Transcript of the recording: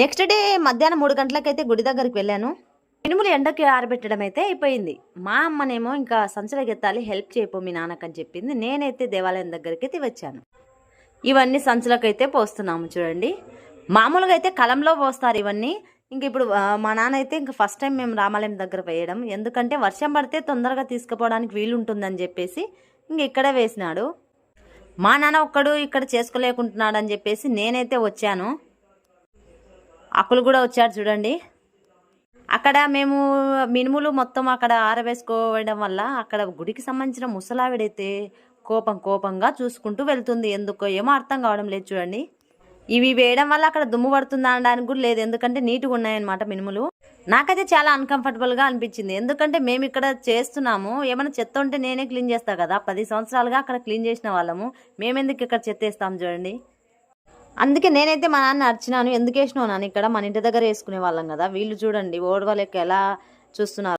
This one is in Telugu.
నెక్స్ట్ డే మధ్యాహ్నం మూడు గంటలకైతే గుడి దగ్గరికి వెళ్ళాను. మినుములు ఎండకి ఆరబెట్టడం అయితే అయిపోయింది. మా అమ్మనేమో ఇంకా సంచులకి ఎత్తాలి హెల్ప్ చేయపో మీ నాన్నకని చెప్పింది. నేనైతే దేవాలయం దగ్గరికి అయితే వచ్చాను ఇవన్నీ సంచులకైతే పోస్తున్నాము చూడండి. మామూలుగా అయితే కలంలో పోస్తారు ఇవన్నీ. ఇంక ఇప్పుడు మా నాన్న అయితే ఇంకా ఫస్ట్ టైం మేము రామాలయం దగ్గర వేయడం ఎందుకంటే వర్షం పడితే తొందరగా తీసుకుపోవడానికి వీలుంటుందని చెప్పేసి ఇంక ఇక్కడే వేసినాడు. మా నాన్న ఒక్కడు ఇక్కడ చేసుకోలేకుంటున్నాడు అని చెప్పేసి నేనైతే వచ్చాను. అక్కలు కూడా వచ్చాడు చూడండి. అక్కడ మేము మినుములు మొత్తం అక్కడ ఆరవేసుకోవడం వల్ల అక్కడ గుడికి సంబంధించిన ముసలావిడైతే కోపం కోపంగా చూసుకుంటూ వెళ్తుంది. ఎందుకో ఏమో అర్థం కావడం లేదు చూడండి. ఇవి వేయడం వల్ల అక్కడ దుమ్ము పడుతుందా అనడానికి కూడా లేదు. ఎందుకంటే నీట్గా ఉన్నాయన్నమాట మినుములు. నాకైతే చాలా అన్కంఫర్టబుల్గా అనిపించింది. ఎందుకంటే మేము ఇక్కడ చేస్తున్నాము. ఏమైనా చెత్త ఉంటే నేనే క్లీన్ చేస్తా కదా. పది సంవత్సరాలుగా అక్కడ క్లీన్ చేసిన వాళ్ళము. మేమెందుకు ఇక్కడ చెత్త వేస్తాం చూడండి. అందుకే నేనైతే మా నాన్న అర్చినాను ఎందుకు వేసినావు నాన్న? ఇక్కడ మన ఇంటి దగ్గర వేసుకునే వాళ్ళం కదా వీళ్ళు చూడండి ఓడవలెక్క ఎలా చూస్తున్నారు.